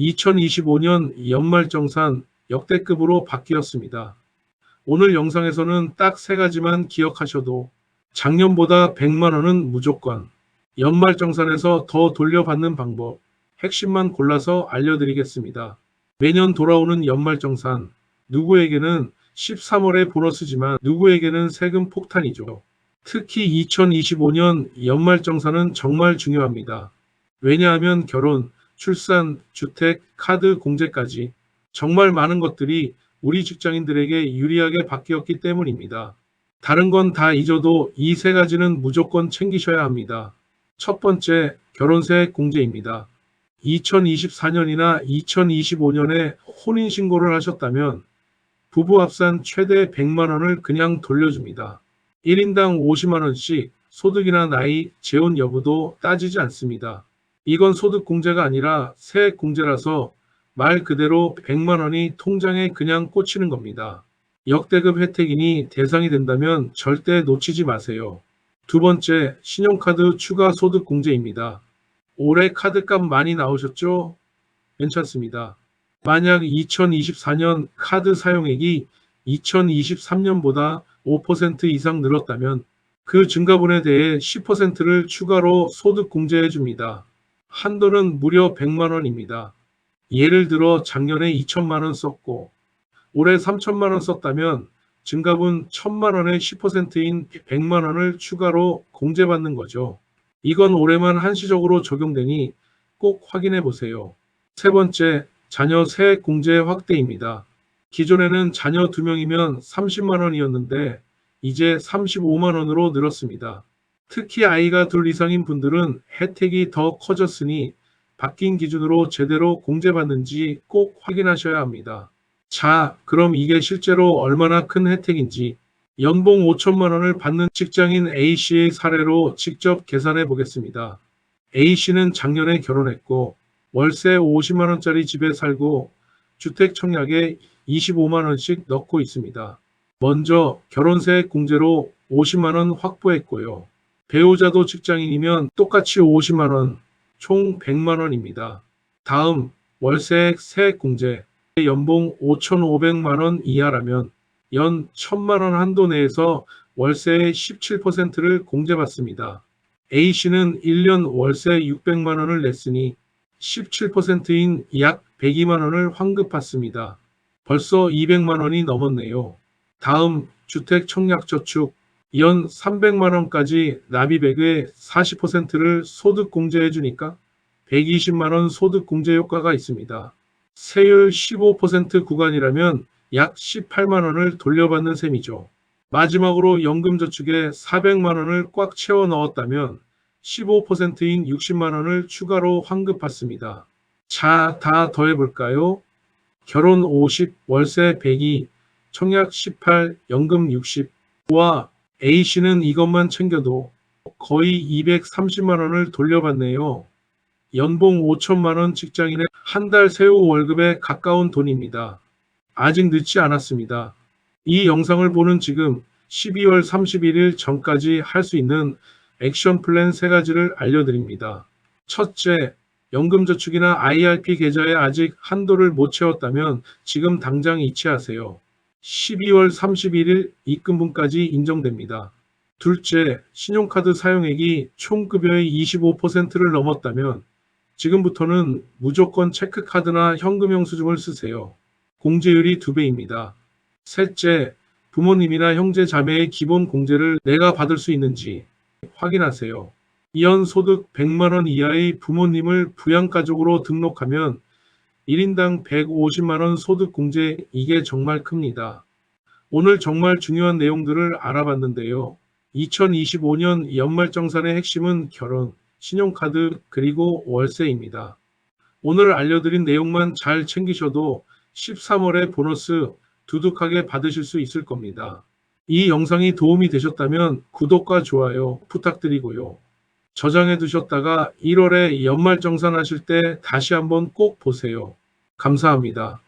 2025년 연말정산 역대급으로 바뀌었습니다. 오늘 영상에서는 딱 세 가지만 기억하셔도 작년보다 100만원은 무조건 연말정산에서 더 돌려받는 방법 핵심만 골라서 알려드리겠습니다. 매년 돌아오는 연말정산 누구에게는 13월의 보너스지만 누구에게는 세금 폭탄이죠. 특히 2025년 연말정산은 정말 중요합니다. 왜냐하면 결혼, 출산, 주택, 카드 공제까지 정말 많은 것들이 우리 직장인들에게 유리하게 바뀌었기 때문입니다. 다른 건 다 잊어도 이 세 가지는 무조건 챙기셔야 합니다. 첫 번째, 결혼세 공제입니다. 2024년이나 2025년에 혼인신고를 하셨다면 부부 합산 최대 100만원을 그냥 돌려줍니다. 1인당 50만원씩 소득이나 나이, 재혼 여부도 따지지 않습니다. 이건 소득 공제가 아니라 세액 공제라서 말 그대로 100만 원이 통장에 그냥 꽂히는 겁니다. 역대급 혜택이니 대상이 된다면 절대 놓치지 마세요. 두 번째, 신용카드 추가 소득 공제입니다. 올해 카드값 많이 나오셨죠? 괜찮습니다. 만약 2024년 카드 사용액이 2023년보다 5% 이상 늘었다면 그 증가분에 대해 10%를 추가로 소득 공제해 줍니다. 한도는 무려 100만 원입니다. 예를 들어 작년에 2천만 원 썼고 올해 3천만 원 썼다면 증가분 1천만 원의 10%인 100만 원을 추가로 공제받는 거죠. 이건 올해만 한시적으로 적용되니 꼭 확인해 보세요. 세 번째, 자녀 세액 공제 확대입니다. 기존에는 자녀 2명이면 30만 원이었는데 이제 35만 원으로 늘었습니다. 특히 아이가 둘 이상인 분들은 혜택이 더 커졌으니 바뀐 기준으로 제대로 공제받는지 꼭 확인하셔야 합니다. 자, 그럼 이게 실제로 얼마나 큰 혜택인지 연봉 5천만 원을 받는 직장인 A씨의 사례로 직접 계산해 보겠습니다. A씨는 작년에 결혼했고 월세 50만 원짜리 집에 살고 주택 청약에 25만 원씩 넣고 있습니다. 먼저 결혼세 공제로 50만 원 확보했고요. 배우자도 직장인이면 똑같이 50만 원, 총 100만 원입니다. 다음 월세액 세액 공제 연봉 5,500만 원 이하라면 연 1,000만 원 한도 내에서 월세의 17%를 공제받습니다. A씨는 1년 월세 600만 원을 냈으니 17%인 약 102만 원을 환급받습니다. 벌써 200만 원이 넘었네요. 다음 주택 청약 저축 연 300만 원까지 납입액의 40%를 소득 공제해 주니까 120만 원 소득 공제 효과가 있습니다. 세율 15% 구간이라면 약 18만 원을 돌려받는 셈이죠. 마지막으로 연금저축에 400만 원을 꽉 채워 넣었다면 15%인 60만 원을 추가로 환급받습니다. 자, 다 더해볼까요? 결혼 50, 월세 102, 청약 18, 연금 60. 와, A씨는 이것만 챙겨도 거의 230만 원을 돌려받네요. 연봉 5천만 원 직장인의 한 달 세후 월급에 가까운 돈입니다. 아직 늦지 않았습니다. 이 영상을 보는 지금 12월 31일 전까지 할 수 있는 액션 플랜 세 가지를 알려드립니다. 첫째, 연금저축이나 IRP 계좌에 아직 한도를 못 채웠다면 지금 당장 이체하세요. 12월 31일 입금분까지 인정됩니다. 둘째, 신용카드 사용액이 총급여의 25%를 넘었다면 지금부터는 무조건 체크카드나 현금 영수증을 쓰세요. 공제율이 2배입니다. 셋째, 부모님이나 형제 자매의 기본 공제를 내가 받을 수 있는지 확인하세요. 이연 소득 100만원 이하의 부모님을 부양가족으로 등록하면 1인당 150만원 소득 공제 이게 정말 큽니다. 오늘 정말 중요한 내용들을 알아봤는데요. 2025년 연말정산의 핵심은 결혼, 신용카드, 그리고 월세입니다. 오늘 알려드린 내용만 잘 챙기셔도 13월에 보너스 두둑하게 받으실 수 있을 겁니다. 이 영상이 도움이 되셨다면 구독과 좋아요 부탁드리고요. 저장해 두셨다가 1월에 연말정산하실 때 다시 한번 꼭 보세요. 감사합니다.